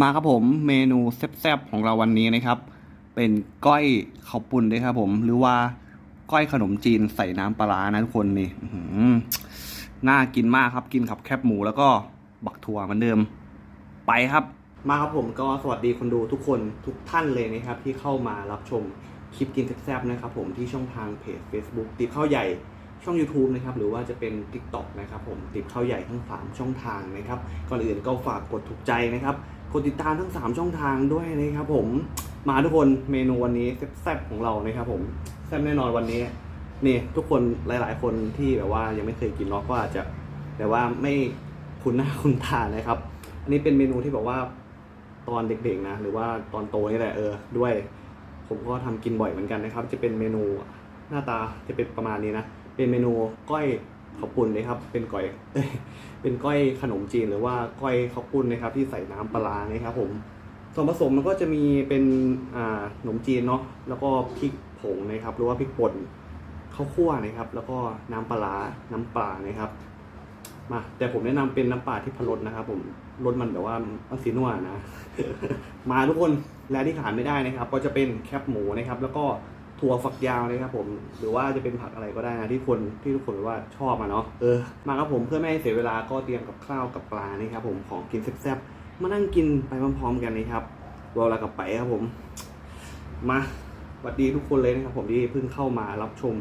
มาครับผมเมนูแซ่บๆของเราวันนี้นะครับ เป็นก้อยข้าวปุ้นด้วยครับผมหรือว่าก้อยขนมจีนใส่น้ำปลาร้านะทุกคนนี่น่ากินมากครับกินกับแคบหมูแล้วก็บักถั่วเหมือนเดิม ไปครับ มาครับผมก็สวัสดีคนดูทุกคนทุกท่านเลยนะครับ ที่เข้ามารับชมคลิปกินแซ่บๆนะครับ ผมที่ช่องทางเพจ Facebook ติดข้าวใหญ่ช่อง YouTube นะครับหรือว่าจะเป็น TikTok นะครับผมติดข้าวใหญ่ทั้ง 3 ช่องทางนะครับ ก่อนอื่นก็ฝากกดถูกใจนะครับ กดติดตามทั้ง 3 ช่องทางด้วยนะครับผมมาทุกคนเมนูวันนี้แซ่บๆของเรานะครับผมแซ่บแน่นอนวันนี้นี่ทุกคนหลาย ๆ คนที่แบบว่ายังไม่เคยกินเนาะก็อาจจะแต่ว่าไม่คุ้นหน้าคุ้นตานะครับ อันนี้เป็นเมนูที่บอกว่าตอนเด็กๆนะหรือว่าตอนโตนี่แหละเออด้วย ผมก็ทำกินบ่อยเหมือนกันนะครับ จะเป็นเมนูหน้าตาจะเป็นประมาณนี้นะเป็นเมนูก้อย ข้าวปุ้นนะครับ เป็นก้อยเป็นก้อยขนมจีนหรือว่าก้อยข้าวปุ้นนะครับ ที่ใส่น้ำปลานะครับผมส่วนผสมมันก็จะมีเป็นอ่าขนมจีนเนาะแล้วก็พริกผงนะครับ หรือว่าพริกป่นข้าวคั่วนะครับ แล้วก็น้ำปลาร้าน้ำปลานะครับมาแต่ผมแนะนำเป็นน้ำปลาที่พะรสนะครับ ผมรสมันแบบว่าอัลซีนัวนะ มาทุกคนและที่ขาดไม่ได้นะครับ ก็จะเป็นแคบหมูนะครับ แล้วก็ ถั่วฝักยาวนะครับผมหรือว่าจะเป็นผักอะไรก็ได้นะที่คนที่ทุกคนว่าชอบอะเนาะเออมาครับผมเพื่อไม่ให้เสียเวลาก็เตรียมกับข้าวกับปลานะครับผมของกินแซ่บๆมานั่งกินไปพร้อมๆกันนะครับรอเรากับไปครับผม มาสวัสดีทุกคนเลยนะครับผมที่เพิ่งเข้ามารับชม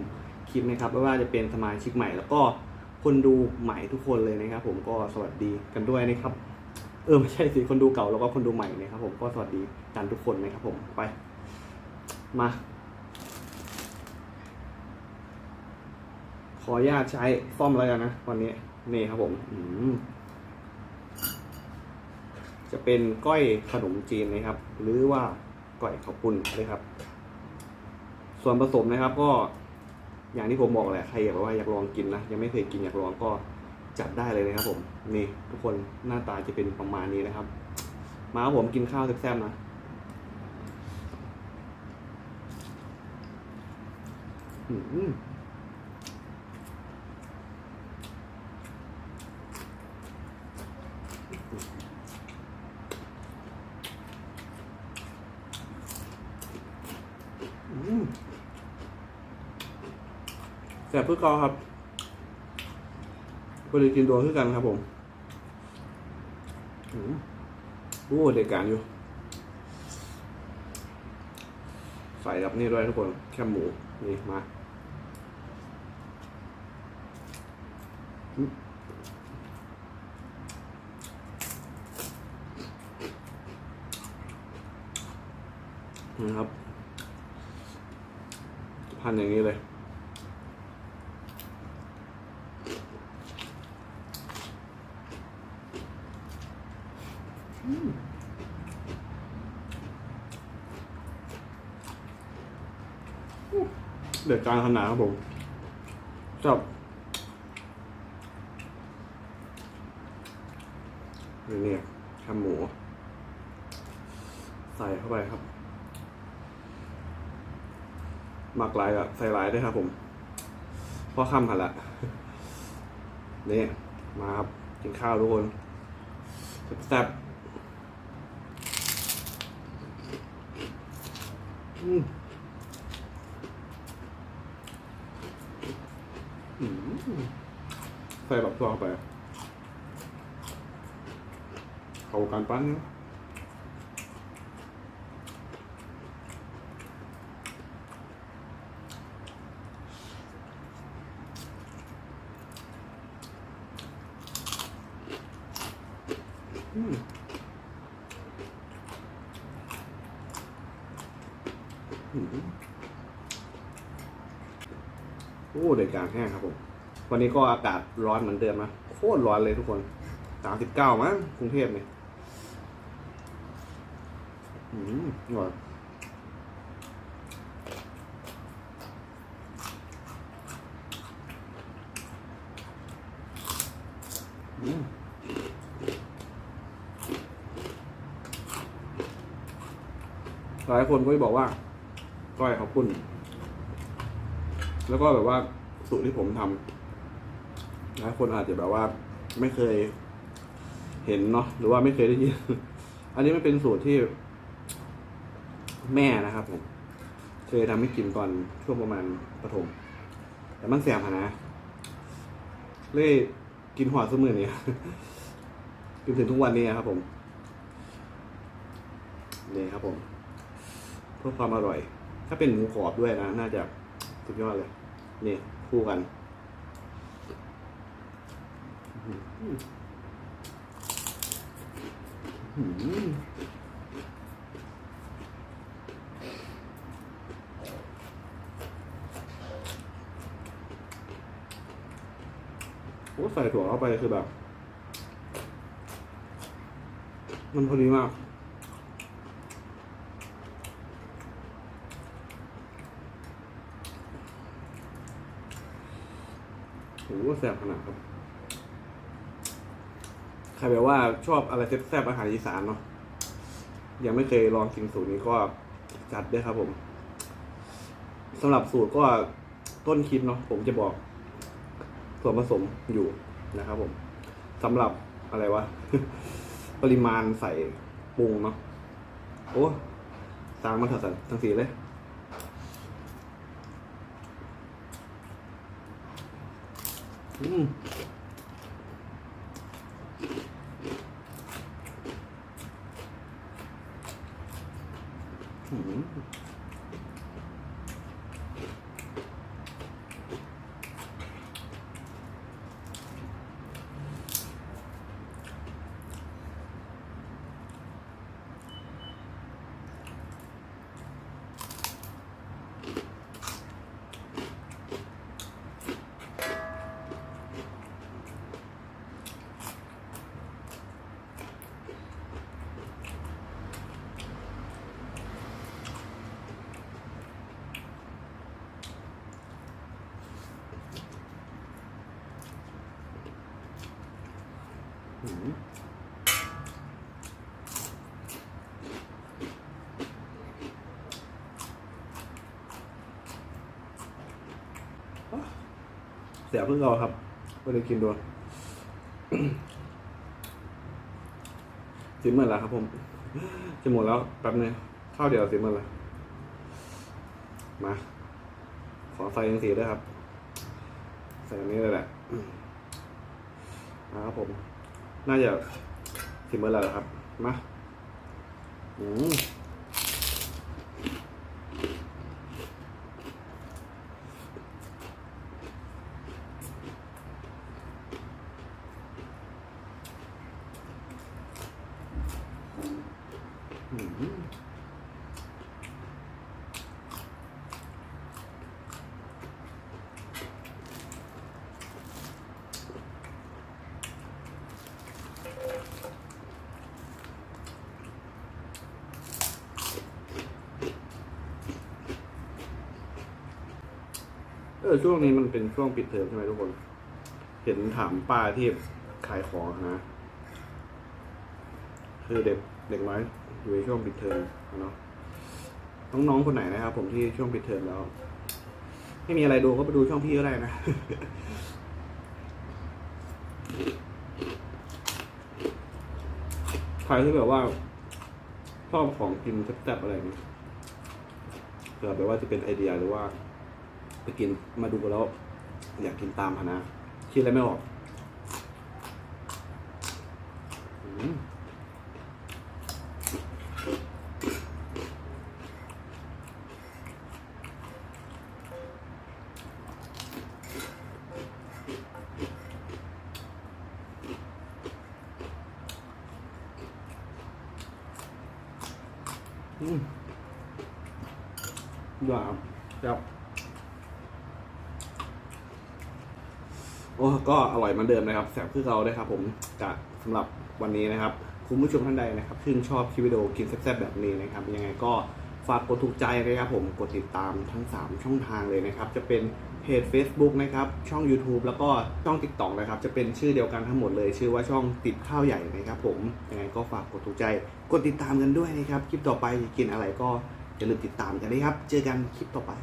คลิปนะครับไม่ว่าจะเป็นสมาชิกใหม่ แล้วก็คนดูใหม่ทุกคนเลยนะครับ ผมก็สวัสดีกันด้วยนะครับ เออไม่ใช่สิคนดูเก่าแล้วก็คนดูใหม่นะครับ ผมก็สวัสดีกันทุกคนนะครับ ผมไป มา ขออนุญาตใช้ซ่อมแล้วกันนะวันนี้นี่ครับผมอืมจะเป็นก้อยขนมจีนนะครับ หรือว่าก้อยข้าวปุ้นนะครับ ส่วนผสมนะครับ ก็อย่างที่ผมบอกแหละใครอยากว่าอยากลองกินนะยังไม่เคยกินอยากลองก็จัดได้เลยนะครับ ผม นี่ ทุกคนหน้าตาจะเป็นประมาณนี้นะครับ มาครับผมกินข้าวแซ่บๆนะอืมอืม แซ่เพื่อเกาครับพอดีกินตัวคือกันครับผมอืมโอ้เด็กการอยู่ ใส่กับนี่ด้วยทุกคน แค่หมู นี่ มานะครับ พันอย่างนี้เลย เดือดกางขนาดครับผมชอบนี่เนี่ยแคบหมู ใส่เข้าไปครับ หมักหลายอะใส่หลายด้วยครับผมพ่อค่ำกันละนี่มาครับ กินข้าวทุกคนแซ่บอืม อืม ใส่แบบตัวเข้าไป เข้ากันปั้นนะอืมอืม โอ้เด็กกลางแห้งครับผม วันนี้ก็อากาศร้อนเหมือนเดิมนะโคตรร้อนเลยทุกคนสามสิบเก้ามั้งกรุงเทพเนี่ยอืมอร่อยอืมหลายคนก็จะบอกว่าก้อยขาวปุ้น แล้วก็แบบว่าสูตรที่ผมทำหลายคนอาจจะแบบว่า ไม่เคยเห็นเนาะหรือว่าไม่เคยได้ยิน อันนี้มันเป็นสูตรที่ แม่นะครับผมเคยทำให้กินตอนช่วงประมาณประถม แต่มันแสบนะเลยกินหัวสมือนี่กินถึงทุกวันนี้ครับผมนี่ครับผมเพื่อความอร่อย ถ้าเป็นหมูกรอบด้วยนะ น่าจะ สุดยอดเลย นี่คู่กัน โอ้ใส่ถั่วเข้าไปคือแบบ มันพอดีมาก โหแซ่บขนาดครับ ใครแบบว่าชอบอะไรแซ่บๆอาหารอีสานเนาะ ยังไม่เคยลองกินสูตรนี้ก็จัดด้วยครับผมสำหรับสูตรก็ต้นคลิปเนาะผมจะบอกส่วนผสมอยู่นะครับผมสำหรับอะไรวะ ปริมาณใส่ปรุงเนาะโอ้ตางมันเถอะสันทั้งสีเลย อืม เสียเพิ่งเอครับไม่ได้กินด้วยสิบหมื่นแล้วครับผมจะหมดแล้วแป๊บนึงข้าวเดียวสิบหมื่นแล้วมา ขอใส่ยังสีด้วยครับ ใส่อันนี้เลยแหละนะครับผม น่าจะสิบเมื่อแล้วครับ มาอืมอืม เออช่วงนี้มันเป็นช่วงปิดเทอมใช่ไหมทุกคน เห็นถามป้าที่ขายของนะคือเด็กเด็กน้อยอยู่ในช่วงปิดเทอมเนาะน้องๆคนไหนนะครับ ผมที่ช่วงปิดเทอมแล้วไม่มีอะไรดูก็ไปดูช่องพี่ก็ได้นะใครที่แบบว่าชอบของกินแซ่บๆอะไรอย่เงี้ยเผื่อแบบว่าจะเป็นไอเดียหรือว่า ไปกินมาดูแล้ว อยากกินตามพนะคิดอะไรไม่ออกอืมหวานครับ โอ้ก็อร่อยเหมือนเดิมนะครับแสบคือเราได้ครับ ผมจะสำหรับวันนี้นะครับ คุณผู้ชมท่านใดนะครับชื่นชอบคลิปวิดีโอกินแซ่บๆแบบนี้นะครับ ยังไงก็ฝากกดถูกใจนะครับผมกดติดตามทั้ง 3 ช่องทางเลยนะครับ จะเป็นเพจ Facebook นะครับ ช่อง YouTube แล้วก็ช่อง TikTok นะครับ จะเป็นชื่อเดียวกันทั้งหมดเลย ชื่อว่าช่องติดข้าวใหญ่นะครับ ผมยังไงก็ฝากกดถูกใจ กดติดตามกันด้วยนะครับ คลิปต่อไปกินอะไรก็อย่าลืมติดตามกันนะครับ เจอกันคลิปต่อไป